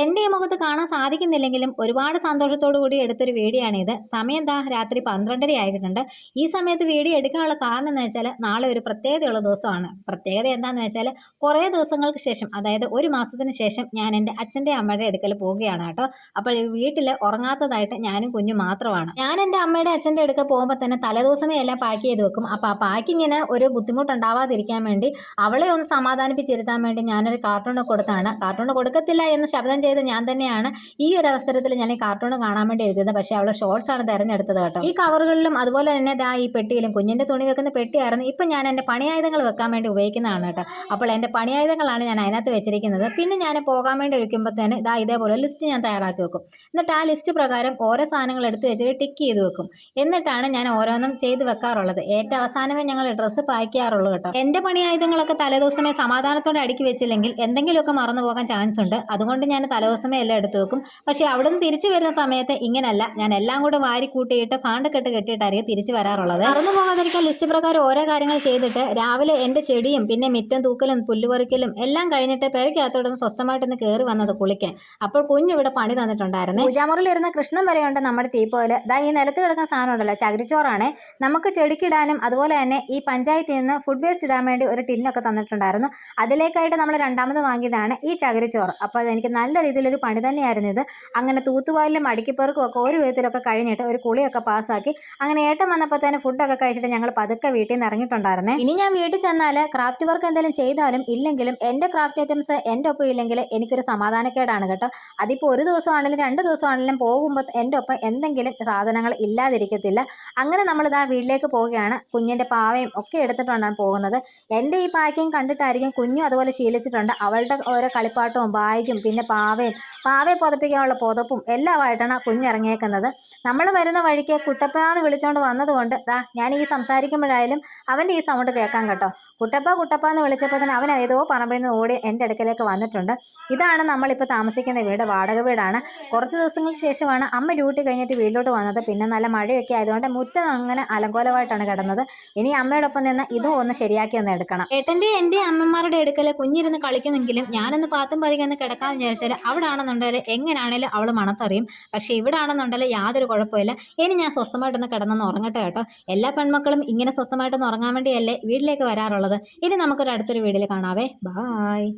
എന്റെ ഈ മുഖത്ത് കാണാൻ സാധിക്കുന്നില്ലെങ്കിലും ഒരുപാട് സന്തോഷത്തോടു കൂടി എടുത്തൊരു വീഡിയോ ആണിത് സമയം എന്താ രാത്രി പന്ത്രണ്ടര ആയിട്ടുണ്ട്. ഈ സമയത്ത് വീഡിയോ എടുക്കാനുള്ള കാരണം എന്ന് വെച്ചാൽ നാളെ ഒരു പ്രത്യേകതയുള്ള ദിവസമാണ്. പ്രത്യേകത എന്താണെന്ന് വെച്ചാൽ കുറേ ദിവസങ്ങൾക്ക് ശേഷം അതായത് ഒരു മാസത്തിന് ശേഷം ഞാൻ എന്റെ അച്ഛന്റെ അമ്മയുടെ എടുക്കൽ പോവുകയാണ് കേട്ടോ. അപ്പോൾ വീട്ടിൽ ഉറങ്ങാത്തതായിട്ട് ഞാനും കുഞ്ഞു മാത്രമാണ്. ഞാൻ എന്റെ അമ്മയുടെ അച്ഛന്റെ എടുക്കൽ പോകുമ്പോൾ തന്നെ തലേദിവസമേ എല്ലാം പാക്ക് ചെയ്ത് വെക്കും. അപ്പോൾ ആ പാക്കിങ്ങിന് ഒരു ബുദ്ധിമുട്ടുണ്ടാവാതിരിക്കാൻ വേണ്ടി അവളെ ഒന്ന് സമാധാനിപ്പിച്ചിരുത്താൻ വേണ്ടി ഞാനൊരു കാർട്ടൂൺ കൊടുത്താണ്. കാർട്ടൂൺ കൊടുക്കത്തില്ല എന്ന് ശബ്ദം ചെയ്ത് ഞാൻ തന്നെയാണ്. ഈ ഒരു അവസരത്തിൽ ഞാൻ ഈ കാർട്ടൂൺ കാണാൻ വേണ്ടി എഴുതുന്നത് പക്ഷേ അവൾ ഷോർട്സ് ആണ് തിരഞ്ഞെടുത്തത് കേട്ടോ. ഈ കവറുകളിലും അതുപോലെ തന്നെ ദാ ഈ പെട്ടിയിലും കുഞ്ഞിന്റെ തുണി വെക്കുന്ന പെട്ടിയായിരുന്നു. ഇപ്പൊ ഞാൻ എന്റെ പണിയായുധങ്ങൾ വെക്കാൻ വേണ്ടി ഉപയോഗിക്കുന്നതാണ് കേട്ടോ. അപ്പോൾ എന്റെ പണിയായുധങ്ങളാണ് ഞാൻ അതിനകത്ത് വെച്ചിരിക്കുന്നത്. പിന്നെ ഞാൻ പോകാൻ വേണ്ടി ഒഴിക്കുമ്പോൾ തന്നെ ദാ ഇതേപോലെ ലിസ്റ്റ് ഞാൻ തയ്യാറാക്കി വെക്കും. എന്നിട്ട് ആ ലിസ്റ്റ് പ്രകാരം ഓരോ സാധനങ്ങൾ എടുത്ത് വെച്ചിട്ട് ടിക്ക് ചെയ്ത് വെക്കും. എന്നിട്ടാണ് ഞാൻ ഓരോന്നും ചെയ്ത് വെക്കാറുള്ളത്. ഏറ്റവും അവസാനമേ ഞങ്ങൾ ഡ്രസ്സ് പാക്ക് ചെയ്യാറുള്ളൂ കേട്ടോ. എന്റെ പണിയായുധങ്ങളൊക്കെ തലേദിവസമേ സമാധാനത്തോടെ അടുക്കി വെച്ചില്ലെങ്കിൽ എന്തെങ്കിലുമൊക്കെ മറന്നു പോകാൻ ചാൻസ് ഉണ്ട്. അതുകൊണ്ട് ഞാൻ തലേദിവസമേ എല്ലാം എടുത്തു വെക്കും. പക്ഷേ അവിടെ നിന്ന് തിരിച്ചു വരുന്ന സമയത്ത് ഇങ്ങനല്ല. ഞാൻ എല്ലാം കൂടെ വാരി കൂട്ടിയിട്ട് പാണ്ട് കെട്ട് കെട്ടിയിട്ടായിരിക്കും തിരിച്ചു വരാറുള്ളത്. മറന്നു പോകാതിരിക്കാൻ ലിസ്റ്റ് പ്രകാരം ഓരോ കാര്യങ്ങൾ ചെയ്തിട്ട് രാവിലെ എന്റെ ചെടിയും പിന്നെ മിറ്റം തൂക്കലും പുല്ലുപറിക്കലും എല്ലാം കഴിഞ്ഞിട്ട് പെരയ്ക്കകത്തോടെ സ്വസ്ഥമായിട്ട് ഒന്ന് കയറി വന്നത് കുളിക്കാൻ. അപ്പോൾ കുഞ്ഞിവിടെ പണി തന്നിട്ടുണ്ടായിരുന്നു. പൂജാമുറിയിൽ ഇരുന്ന കൃഷ്ണൻ വരെയുണ്ട് നമ്മുടെ ടീപ്പോയിൽ ദാ ഈ നിലത്ത് കിടക്കുന്ന സാധനം ഉണ്ടല്ലോ ചകിരിച്ചോറാണ്. നമുക്ക് ചെടിക്കിടാനും അതുപോലെ തന്നെ ഈ പഞ്ചായത്തിൽ നിന്ന് ഫുഡ് വേസ്റ്റ് ഇടാൻ വേണ്ടി ഒരു ടിന്നൊക്കെ തന്നിട്ടുണ്ടായിരുന്നു. അതിലേക്കായിട്ട് നമ്മൾ രണ്ടാമത് വാങ്ങിയതാണ് ഈ ചകിരിച്ചോറ്. അപ്പോൾ എനിക്ക് നല്ല രീതിയിലൊരു പണി തന്നെയായിരുന്നു ഇത്. അങ്ങനെ തൂത്തുവാലിലും അടുക്കിപ്പെറുക്കും ഒക്കെ ഒരു വിധത്തിലൊക്കെ കഴിഞ്ഞിട്ട് ഒരു കുളിയൊക്കെ പാസ്സാക്കി. അങ്ങനെ ഏട്ടം വന്നപ്പോൾ തന്നെ ഫുഡൊക്കെ കഴിച്ചിട്ട് ഞങ്ങൾ പതുക്കെ വീട്ടിൽ നിന്ന് ഇറങ്ങിയിട്ടുണ്ടായിരുന്നേ. ഇനി ഞാൻ വീട്ടിൽ ചെന്നാൽ ക്രാഫ്റ്റ് വർക്ക് എന്തെങ്കിലും ചെയ്താലും ഇല്ലെങ്കിലും എന്റെ ക്രാഫ്റ്റ് ഐറ്റംസ് എന്റെ ഒപ്പം ഇല്ലെങ്കിൽ എനിക്കൊരു സമാധാനക്കേടാണ് കേട്ടോ. അതിപ്പോൾ ഒരു ദിവസമാണെങ്കിലും രണ്ട് ദിവസമാണെങ്കിലും പോകുമ്പോൾ എന്റെ ഒപ്പം എന്തെങ്കിലും സാധനങ്ങൾ ഇല്ലാതിരിക്കത്തില്ല. അങ്ങനെ നമ്മളിതാ വീട്ടിലേക്ക് പോവുകയാണ്. കുഞ്ഞിന്റെ പാവയും ഒക്കെ എടുത്തിട്ടാണ് പോകുന്നത്. എന്റെ ഈ പാക്കിങ് കണ്ടിട്ടായിരിക്കും കുഞ്ഞും അതുപോലെ ശീലിച്ചിട്ടുണ്ട്. അവളുടെ ഓരോ കളിപ്പാട്ടവും ബാഗും പിന്നെ പാവയും പാവയെ പുതപ്പിക്കാനുള്ള പുതപ്പും എല്ലാമായിട്ടാണ് ആ കുഞ്ഞിറങ്ങിയേക്കുന്നത്. നമ്മൾ വരുന്ന വഴിക്ക് കുട്ടപ്പ എന്ന് വിളിച്ചുകൊണ്ട് വന്നതുകൊണ്ട് ദാ ഞാൻ ഈ സംസാരിക്കുമ്പോഴായാലും അവന്റെ ഈ സൗണ്ട് കേൾക്കാൻ കേട്ടോ. കുട്ടപ്പ കുട്ടപ്പ എന്ന് വിളിച്ചപ്പോൾ തന്നെ അവൻ ഏതോ പറമ്പിൽ നിന്ന് ഓടി എന്റെ അടുക്കലേക്ക് വന്നിട്ടുണ്ട്. ഇതാണ് നമ്മളിപ്പോൾ താമസിക്കുന്ന വീട് വാടക വീടാണ്. കുറച്ച് ദിവസങ്ങൾക്ക് ശേഷമാണ് അമ്മ ഡ്യൂട്ടി കഴിഞ്ഞിട്ട് വീട്ടിലോട്ട് വന്നത്. പിന്നെ നല്ല മഴയൊക്കെ ആയതുകൊണ്ട് മുറ്റം അങ്ങനെ അലങ്കോലമായിട്ടാണ് കിടന്നത്. ഇനി അമ്മയോടൊപ്പം നിന്ന് ഇതും ഒന്ന് ശരിയാക്കി ഒന്ന് എടുക്കണം. ഏട്ടന്റെ എന്റെ അമ്മമാരുടെ അടുക്കൽ കുഞ്ഞിരുന്ന് കളിക്കുന്നെങ്കിലും ഞാനൊന്ന് പാത്തും പതിക്കൊന്ന് കിടക്കാൻ വിചാരിച്ചാൽ അവിടെ ആണെന്നുണ്ടെങ്കിൽ എങ്ങനെയാണെങ്കിലും അവൾ മണത്തറിയും. പക്ഷേ ഇവിടെ ആണെന്നുണ്ടെങ്കിൽ യാതൊരു കുഴപ്പമില്ല ഇനി ഞാൻ സ്വസ്ഥമായിട്ടൊന്ന് കിടന്നൊന്ന് ഉറങ്ങട്ടെ കേട്ടോ. എല്ലാ പെൺമക്കളും ഇങ്ങനെ സ്വസ്ഥമായിട്ടൊന്ന് ഉറങ്ങാൻ വേണ്ടിയല്ലേ വീട്ടിലേക്ക് വരാറുള്ളത്. ഇനി നമുക്കൊരു അടുത്തൊരു വീഡിയോയിൽ കാണാവേ. ബായ്